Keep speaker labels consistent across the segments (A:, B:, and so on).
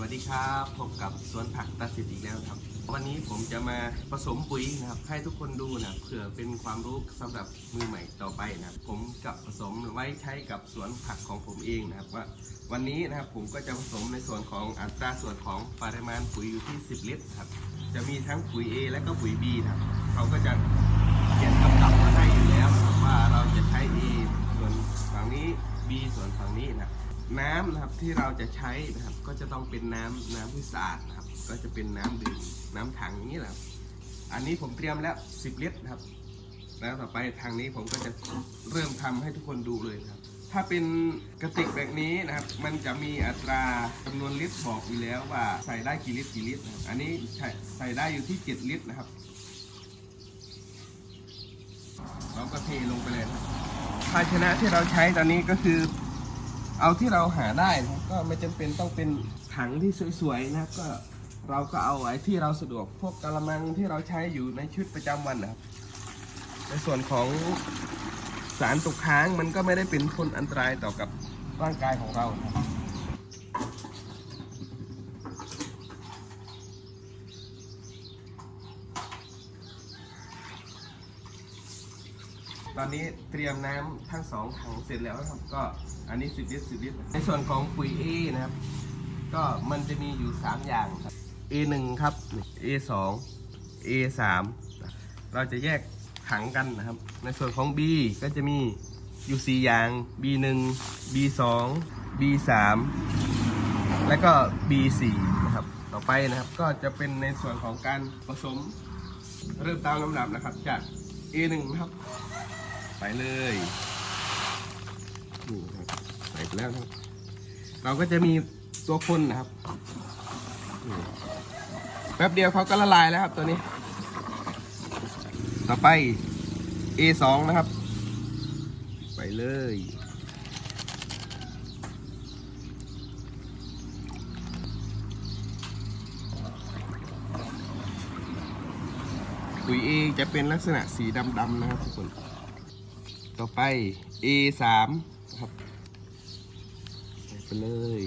A: วัสดีครับพบกับสวนผักตาสิทธิ์อีกแล้วครับ วันนี้ผมจะมาผสมปุ๋ยนะครับ ให้ทุกคนดูนะเผื่อเป็นความรู้สำหรับมือใหม่ต่อไปนะครับผมกับผสมไว้ใช้กับสวนผักของผมเองนะครับว่า วันนี้นะครับผมก็จะผสมในส่วนของอัตราส่วนของปริมาณปุ๋ยอยู่ที่ 10 ลิตรครับ จะมีทั้งปุ๋ย A และก็ปุ๋ย B นะครับเขาก็จะเขียนกำกับมาให้อยู่แล้วว่าเราจะใช้ A ส่วนฝั่งนี้ B ส่วนฝั่งนี้นะครับ น้ำนะครับที่เราจะใช้นะครับ ก็จะต้องเป็นน้ำน้ำที่สะอาดนะครับ ก็จะเป็นน้ำดื่มน้ำถังอย่างนี้แหละอันนี้ผมเตรียมแล้ว 10 ลิตรนะครับ แล้วต่อไปทางนี้ผมก็จะเริ่มทำให้ทุกคนดูเลยครับ ถ้าเป็นกระติกแบบนี้นะครับ มันจะมีอัตราจำนวนลิตรบอกอยู่แล้วว่าใส่ได้กี่ลิตรกี่ลิตรนะครับอันนี้ใส่ใส่ได้อยู่ที่ 7 ลิตรนะครับเราก็เทลงไปเลยครับภาชนะที่เราใช้ตอนนี้ก็คือ เอาที่เราหาได้นะครับก็ไม่จำเป็นต้องเป็นถังที่สวยๆนะครับก็เราก็เอาไอ้ที่เราสะดวกพวกกระมังที่เราใช้อยู่ในชีวิตประจำวันนะครับ ในส่วนของสารตกค้างมันก็ไม่ได้เป็นผลอันตรายต่อกับร่างกายของเรานะครับ ตอนนี้เตรียมน้ำทั้งสองถังเสร็จแล้วนะครับ ก็อันนี้10ลิตร10ลิตรในส่วนของปุ๋ย A นะครับ ก็มันจะมีอยู่3อย่างครับ A1 ครับ A2 A3 เราจะแยกถังกันนะครับ ในส่วนของ B ก็จะมีอยู่ 4 อย่าง B1 B2 B3 และก็ B4 นะครับ ต่อไปนะครับก็จะเป็นในส่วนของการผสมเริ่มตามลำดับนะครับจาก A1 นะครับ ไปเลยนี่ครับใส่ไปแล้วนะครับ เราก็จะมีตัวคนนะครับนี่แป๊บเดียวเขาก็ละลายแล้วครับตัวนี้ ต่อไป A2 นะครับ ไปเลยปุ๋ย A จะเป็นลักษณะสีดำๆนะครับทุกคน ต่อไป A3 นะครับใส่ไปเลย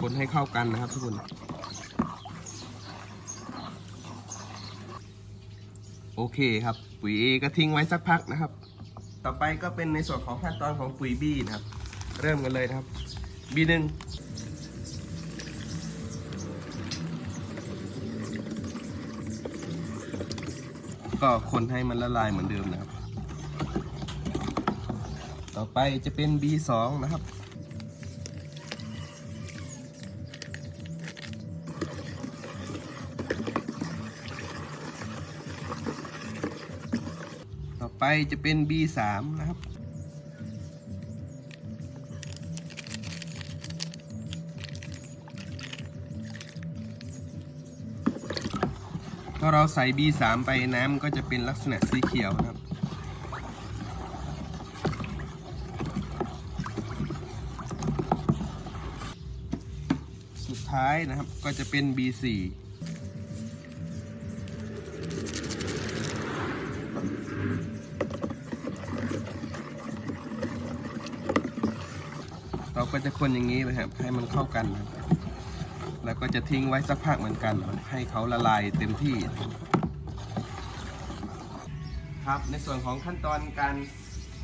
A: คนให้เข้ากันนะครับทุกคน โอเคครับ ปุ๋ย A ก็ทิ้งไว้สักพักนะครับ ต่อไปก็เป็นในส่วนของขั้นตอนของปุ๋ย B นะครับ เริ่มกันเลยนะครับ B1 ก็คนให้มันละลายเหมือนเดิมนะครับ ต่อไปจะเป็น B2 นะครับต่อไปจะเป็น B3 นะครับ พอเราใส่ B3 ไปน้ำก็จะเป็นลักษณะสีเขียวนะครับ สุดท้ายนะครับก็จะเป็น B4 เราก็จะคนอย่างนี้นะครับให้มันเข้ากันนะครับ แล้วก็จะทิ้งไว้สักพักเหมือนกัน ให้เขาละลายเต็มที่ ครับในส่วนของขั้นตอนการ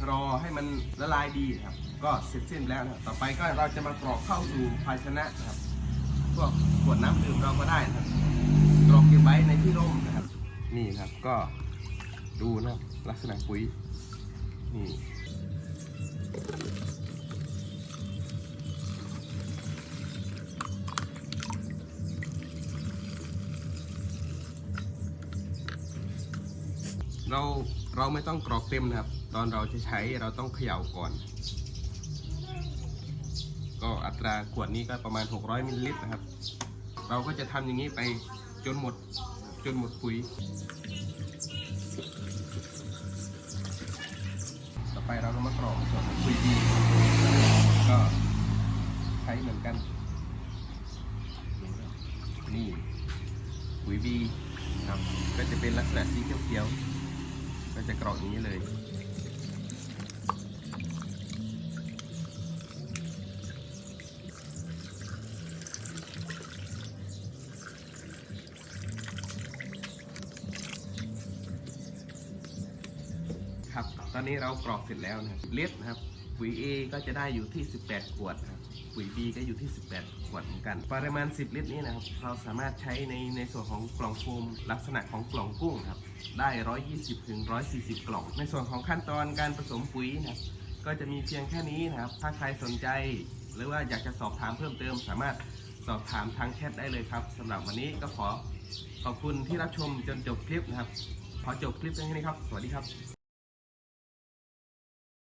A: รอให้มันละลายดีครับ ก็เสร็จสิ้นแล้วนะต่อไปก็เราจะมากรอกเข้าสู่ภาชนะนะครับพวกขวดน้ำดื่มเราก็ได้นะครับกรอกเก็บไว้ในที่ร่มนะครับ นี่ครับก็ดูนะลักษณะปุ๋ยนี่ เราเราไม่ต้องกรอกเต็มนะครับ ตอนเราจะใช้เราต้องเขย่าก่อน ก็อัตราขวดนี้ก็ประมาณ 600มิลลิลิตรนะครับ เราก็จะทำอย่างนี้ไปจนหมดจนหมดปุ๋ย ต่อไปเราก็มากรอกส่วนปุ๋ยดีก็ใช้เหมือนกันนี่ปุ๋ยบีครับก็จะเป็นลักษณะสีเขียวๆ ก็จะกรอกอย่างนี้เลย ครับ ตอนนี้เรากรอกเสร็จแล้วนะครับเล็ดนะครับปุ๋ย A ก็จะได้อยู่ที่ 18 ขวดครับ ปุ๋ย B ก็อยู่ที่ 18 ขวดเหมือนกัน ปริมาณ 10 ลิตรนี้นะครับ เราสามารถใช้ในในส่วนของกล่องโฟมลักษณะของกล่องกุ้งครับ ได้ 120ถึง140 กล่อง ในส่วนของขั้นตอนการผสมปุ๋ยนะครับ ก็จะมีเพียงแค่นี้นะครับ ถ้าใครสนใจ หรือว่าอยากจะสอบถามเพิ่มเติม สามารถสอบถามทางแชทได้เลยครับสำหรับวันนี้ก็ขอขอบคุณที่รับชมจนจบคลิปนะครับ ขอจบคลิปแค่นี้ครับ สวัสดีครับ